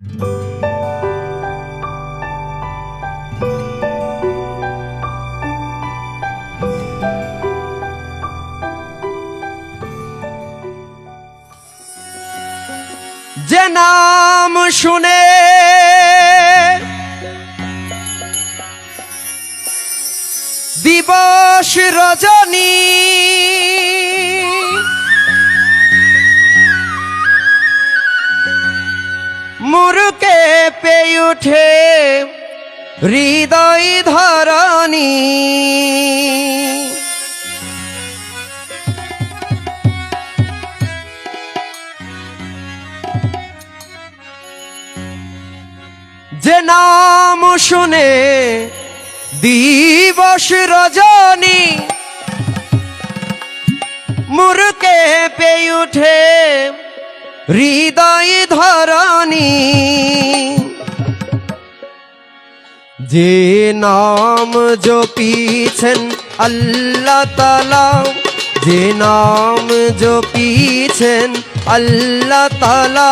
যে নাম শুনে দিবস রজনী উঠে হৃদয় ধরণী। যে নাম শুনে দিবস রজনী মুরকে পেয়ে উঠে হৃদয় ধরণী। যে নাম জপিছেন আল্লাহ তালা যে নাম জপিছেন আল্লাহ তালা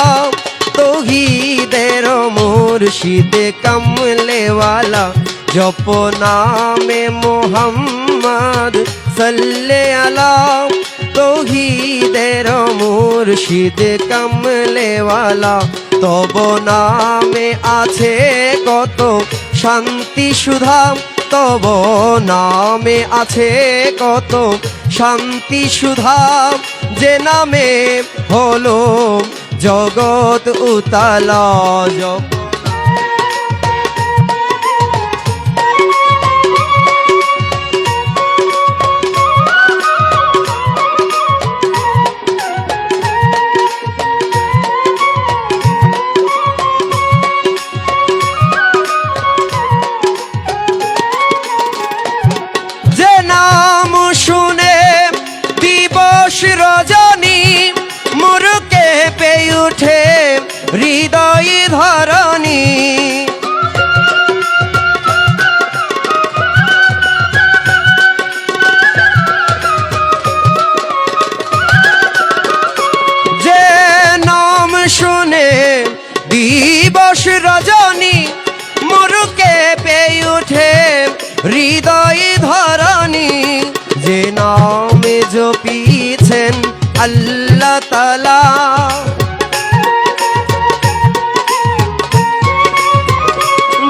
তহিদের মুর্শিদে কমলেওয়ালা, জপ নামে মোহাম্মদ সাল্লে আলা তহিদের মুর্শিদ কমলেওয়ালা, তব নামে আছে কত শান্তি সুধাম তব নামে আছে কত শান্তি সুধাম। যে নামে হলো জগৎ উতালা জগৎ দিবস রজনী মুরুকে পেয়ে উঠে, হৃদয় ধরণী। যে নামে জপিছেন আল্লাহ তালা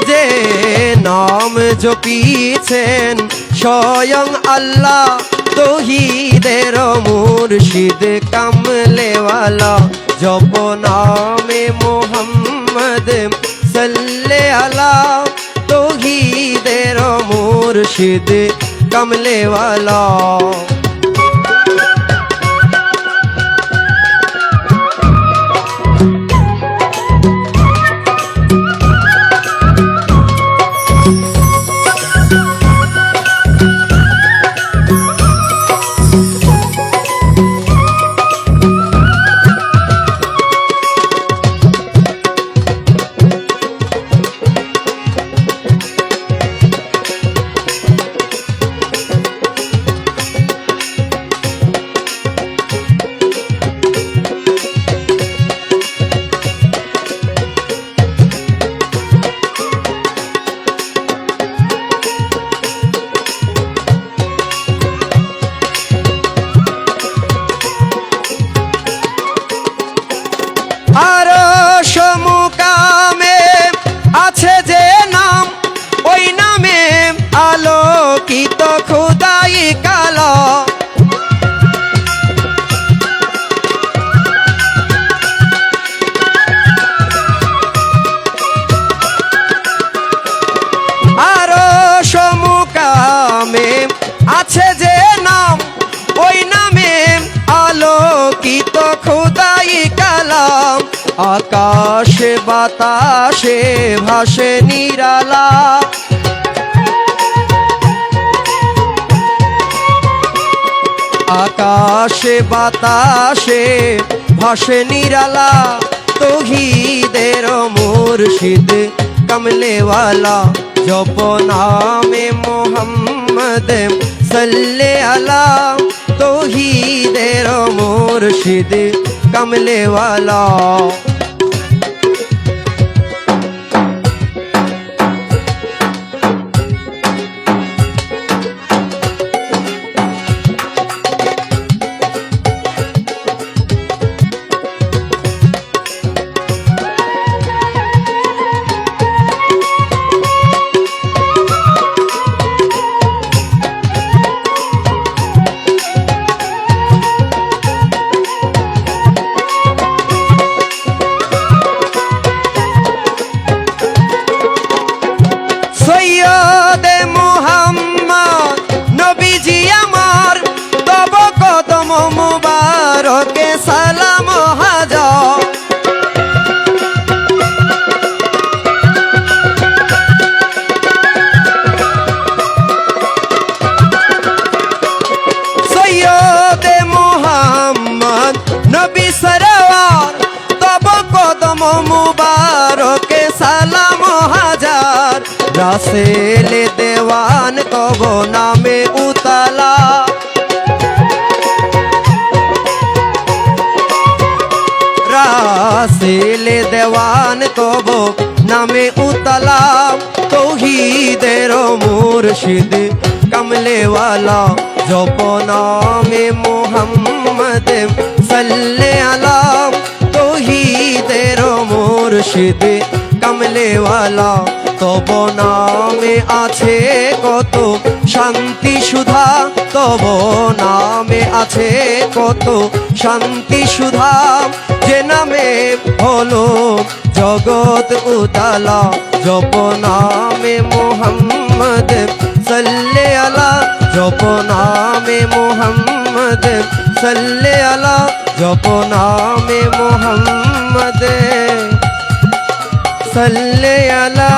যে নাম জপিছেন স্বয়ং আল্লাহ, তহিদের মুর্শিদ কামলেওয়ালা। জপ নামে মোহাম্মদ সাল্লে আলা তহিদের মুর্শিদ কামলেওয়ালা আর সমুকামে আছে যে নাম ওই নামে আলোকিত খুদাই কালাম। আকাশে বাতাসে ভাসে নিরালা আকাশে বাতাসে, ভাসে নিরালা তহিদের মুর্শিদ, কমলেওয়ালা জপ নামে মোহাম্মদ সল্লে আলা তহিদের মুর্শিদ, কমলেওয়ালা के सलाम जाओ सैयद मोहम्मद नबी सरवार तब कदम के सलाम हज़ार रसेले देवान कबो तो नामे उतल রাসেল দেওয়ান তব নামে উতালা তৌহিদের মুর্শিদ কমলেওয়ালা জপ নামে মোহাম্মদ সাল্লে আলা তৌহিদের মুর্শিদ কমলেওয়ালা তব নামে আছে কত শান্তি সুধা তব নামে আছে কত শান্তি সুধা যে নামে হলো জগৎ উতালা, জপ নামে মোহাম্মদ, সাল্লে আলা, জপ নামে মোহাম্মদ, সাল্লে আলা, জপ নামে মোহাম্মদ, সাল্লে আলা।